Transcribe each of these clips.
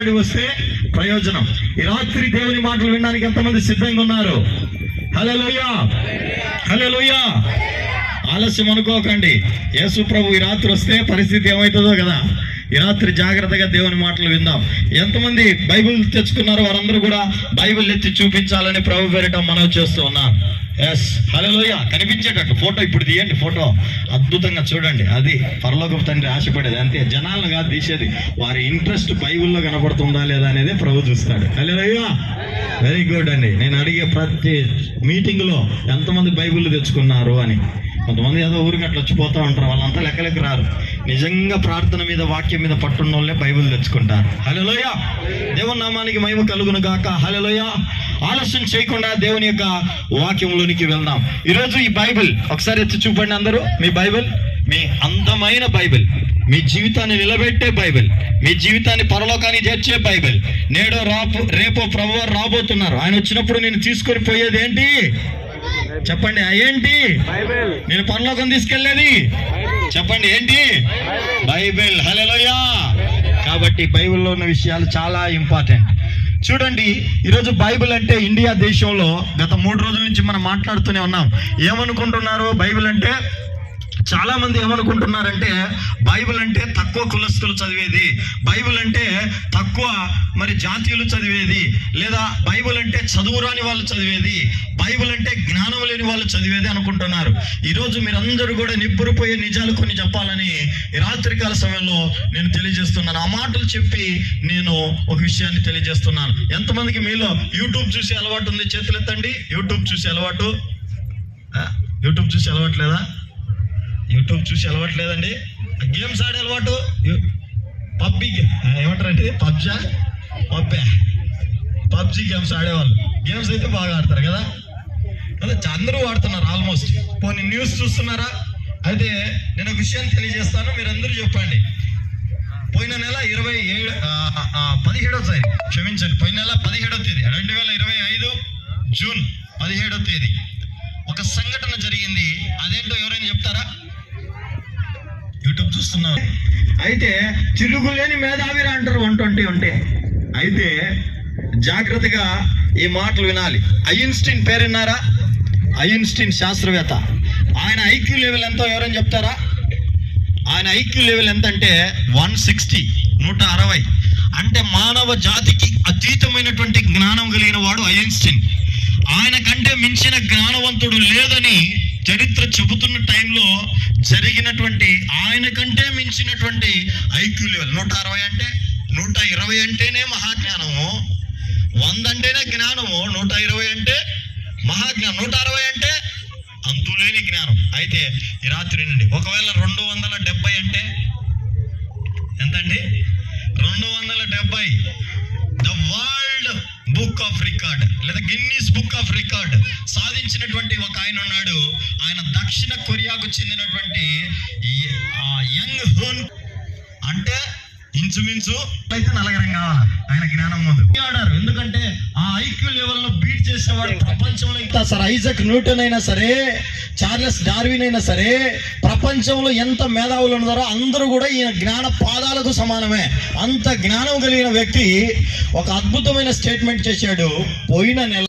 వస్తే ప్రయోజనం. ఈ రాత్రి దేవుని మాటలు వినడానికి ఎంతమంది సిద్ధంగా ఉన్నారు? హలోయా హలోయ ఆలస్యం అనుకోకండి. యేసు ప్రభు ఈ రాత్రి వస్తే పరిస్థితి ఏమవుతుందో కదా? ఈ రాత్రి జాగ్రత్తగా దేవుని మాటలు విందాం. ఎంతమంది బైబిల్ తెచ్చుకున్నారో వారందరూ కూడా బైబిల్ ఎత్తి చూపించాలని ప్రభు పేరిట మనవి చేస్తూ ఉన్నాను ఎస్ హలోయ కనిపించేటట్టు. ఫోటో ఇప్పుడు తీయండి. ఫోటో అద్భుతంగా చూడండి. అది పరలోకపు తండ్రి ఆశపడేది అంతే. జనాలను కాదు తీసేది. వారి ఇంట్రెస్ట్ బైబుల్లో కనపడుతుందా లేదా అనేది ప్రభు చూస్తాడు. హలోయ వెరీ గుడ్ అండి. నేను అడిగే ప్రతి మీటింగ్లో ఎంతమంది బైబిల్ తెచ్చుకున్నారు అని. కొంతమంది ఏదో ఊరికి అట్లా వచ్చిపోతూ ఉంటారు. వాళ్ళంతా లెక్కలకి రారు. నిజంగా ప్రార్థన మీద వాక్యం మీద పట్టున్న వాళ్ళే బైబిల్ తెచ్చుకుంటారు. హలోయ దేవుని నామానికి మహిమ కలుగును గాక. హలోయ ఆలస్యం చేయకుండా దేవుని యొక్క వాక్యంలోనికి వెళ్దాం. ఈరోజు ఈ బైబిల్ ఒకసారి ఎత్తి చూపండి అందరూ. మీ బైబిల్ మీ అందమైన బైబిల్ మీ జీవితాన్ని నిలబెట్టే బైబిల్ మీ జీవితాన్ని పరలోకానికి చేర్చే బైబిల్. నేడో రాపు రేపో ప్రభు రాబోతున్నారు. ఆయన వచ్చినప్పుడు నేను తీసుకొని పోయేది ఏంటి? చెప్పండి ఏంటి? నేను పరలోకం తీసుకెళ్ళేది? చెప్పండి ఏంటి? బైబిల్. హలోయా కాబట్టి బైబిల్లో ఉన్న విషయాలు చాలా ఇంపార్టెంట్. చూడండి ఈరోజు బైబిల్ అంటే ఇండియా దేశంలో గత మూడు రోజుల నుంచి మనం మాట్లాడుతూనే ఉన్నాం. ఏమనుకుంటున్నారు బైబిల్ అంటే? చాలా మంది ఏమనుకుంటున్నారంటే బైబిల్ అంటే తక్కువ కులస్తులు చదివేది. బైబిల్ అంటే తక్కువ మరి జాతీయులు చదివేది. లేదా బైబిల్ అంటే చదువు రాని వాళ్ళు చదివేది. బైబిల్ అంటే జ్ఞానం లేని వాళ్ళు చదివేది అనుకుంటున్నారు. ఈరోజు మీరందరూ కూడా నిబ్బురుపోయే నిజాలు కొన్ని చెప్పాలని రాత్రికాల సమయంలో నేను తెలియజేస్తున్నాను. ఆ మాటలు చెప్పి నేను ఒక విషయాన్ని తెలియజేస్తున్నాను. ఎంతమందికి మీలో యూట్యూబ్ చూసే అలవాటు ఉంది? చేతులు ఎత్తండి యూట్యూబ్ చూసే అలవాటు. యూట్యూబ్ చూసి అలవాటు లేదా? యూట్యూబ్ చూసి అలవాటు లేదండి. గేమ్స్ ఆడే అలవాటు. పబ్జి ఏమంటారంటే పబ్జా? పబ్బే. పబ్జి గేమ్స్ ఆడేవాళ్ళు. గేమ్స్ అయితే బాగా ఆడతారు కదా? అదే అందరూ ఆడుతున్నారు ఆల్మోస్ట్. పోనీ న్యూస్ చూస్తున్నారా? అయితే నేను ఒక విషయాన్ని తెలియజేస్తాను. మీరందరూ చెప్పండి. పోయిన నెల ఇరవై ఏడు పదిహేడవ తేదీ క్షమించండి. పోయిన నెల పదిహేడవ తేదీ. రెండు వేల ఇరవై ఐదు జూన్ పదిహేడవ తేదీ. ఒక సంఘటన జరిగింది. అదేంటో ఎవరైనా చెప్తారా? యూట్యూబ్ చూస్తున్నాం అయితే తిరుగులేని మేధావిరా అంటారు వన్ ట్వంటీ ఉంటే అయితే జాగ్రత్తగా ఈ మాటలు వినాలి. ఐన్స్టీన్ పేరున్నారా? ఐన్స్టీన్ శాస్త్రవేత్త. ఆయన ఐక్యూ లెవెల్ ఎంతో ఎవరైనా చెప్తారా? ఆయన ఐక్యూ లెవెల్ ఎంత అంటే వన్ సిక్స్టీ నూట అరవై. అంటే మానవ జాతికి అతీతమైనటువంటి జ్ఞానం కలిగిన వాడు ఐన్స్టీన్. ఆయన కంటే మించిన జ్ఞానవంతుడు లేదు చరిత్ర చెబుతున్న టైంలో జరిగినటువంటి ఆయన కంటే మించినటువంటి ఐక్యూ లెవెల్. నూట అరవై అంటే నూట ఇరవై అంటేనే మహాజ్ఞానము. వంద అంటేనే జ్ఞానము. నూట ఇరవై అంటే మహాజ్ఞానం. నూట అరవై అంటే అంతులేని జ్ఞానం. అయితే ఈ రాత్రి నుండి ఒకవేళ రెండు వందల డెబ్బై అంటే వచ్చినటువంటి ఒక ఆయన ఉన్నాడు. ఆయన దక్షిణ కొరియాకు చెందినటువంటి యంగ్ హోన్ అంటే ఇంచుమించు అయితే నలగరం కావాలి. ఆయన జ్ఞానం ముందు ఆడారు. ఎందుకంటే ఆ ఐక్యూ లెవెల్లో బీట్ చేసేవాడు ప్రపంచంలో ఇంకా సరే. ఐజక్ న్యూటన్ అయినా సరే చార్లెస్ డార్విన్ అయినా సరే ప్రపంచంలో ఎంత మేధావులు ఉన్నారో అందరూ కూడా ఈయన జ్ఞాన పాదాలకు సమానమే. అంత జ్ఞానం కలిగిన వ్యక్తి ఒక అద్భుతమైన స్టేట్మెంట్ చేశాడు. పోయిన నెల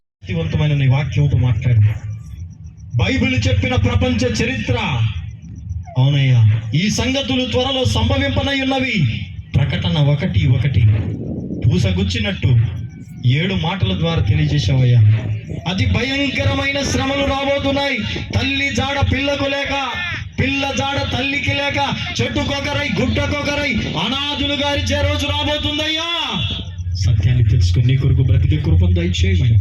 శక్తివంతమైన నీ వాక్యంతో మాట్లాడి బైబిల్ చెప్పిన ప్రపంచ చరిత్ర. అవునయ్యా ఈ సంగతులు త్వరలో సంభవింపనై ఉన్నవి ప్రకటన ఒకటి ఒకటి. పూసగుచ్చినట్టు ఏడు మాటల ద్వారా తెలియజేశావయ్యా. అతి భయంకరమైన శ్రమలు రాబోతున్నాయి. తల్లి జాడ పిల్లకు లేక పిల్ల జాడ తల్లికి లేక చెట్టుకొకరై గుట్టకొకరై అనాథులు గారిచే రోజు రాబోతుందయ్యా. సత్యాన్ని తెలుసుకుని నీ కొరకు బ్రతికే కృపం దయచేయమని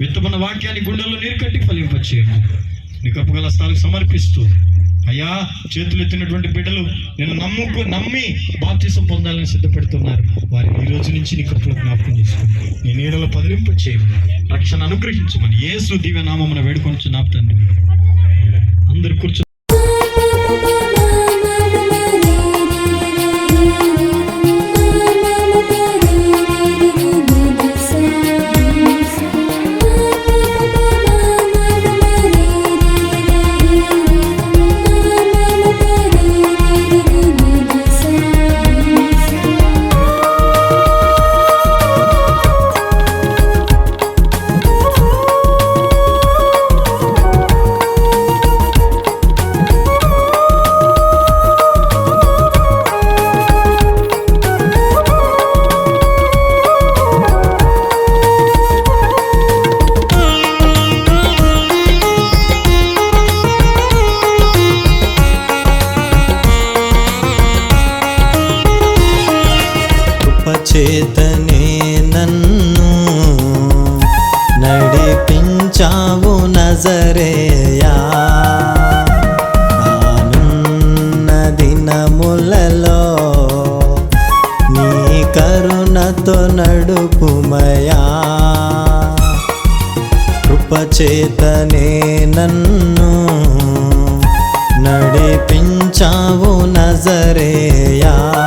విత్తమన్న వాక్యాన్ని గుండెల్లో నీరు కట్టి ఫలింపచేయండి. నీ కప్పుగల స్థాలకు సమర్పిస్తూ అయ్యా చేతులు ఎత్తినటువంటి బిడ్డలు నేను నమ్ముకు నమ్మి బాప్తీసం పొందాలని సిద్ధపెడుతున్నారు. వారి ఈ రోజు నుంచి నీ కప్పులో జ్ఞాపకం చేసుకోండి నీ నీడలో పదిలింపు చేయమని రక్షణ అనుగ్రహించమని యేసు దివ్య నామమున వేడుకొని నా అందరు కూర్చో చేతనే నన్ను నడిపించావు నజరేయా. నానున్న దినములలో నీ కరుణతో నడుపుమయా. కృపచేతనే నన్ను నడిపించావు నజరేయా.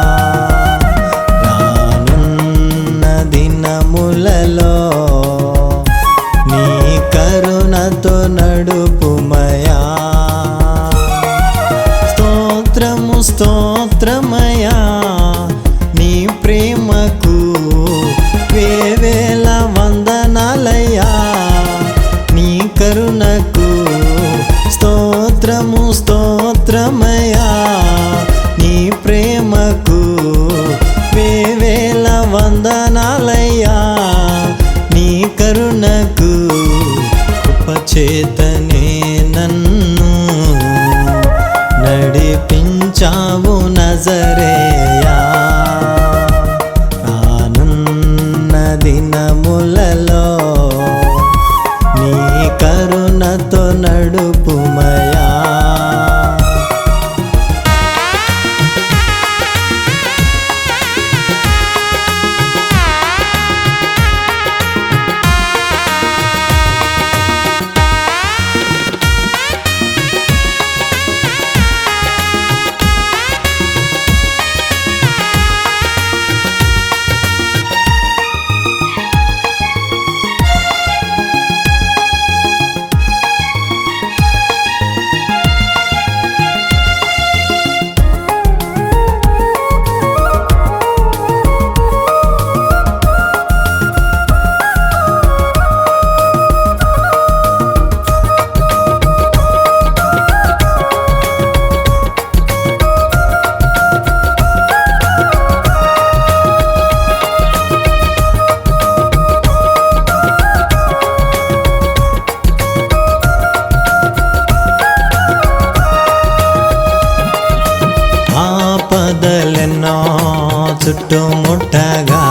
చుట్టుముట్టగా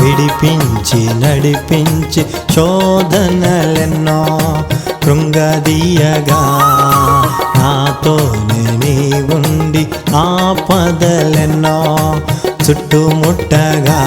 విడిపించి నడిపించి శోధనలెన్నో కృంగదీయగా. నాతోనే నీ ఉండి ఆపదలెన్నో చుట్టుముట్టగా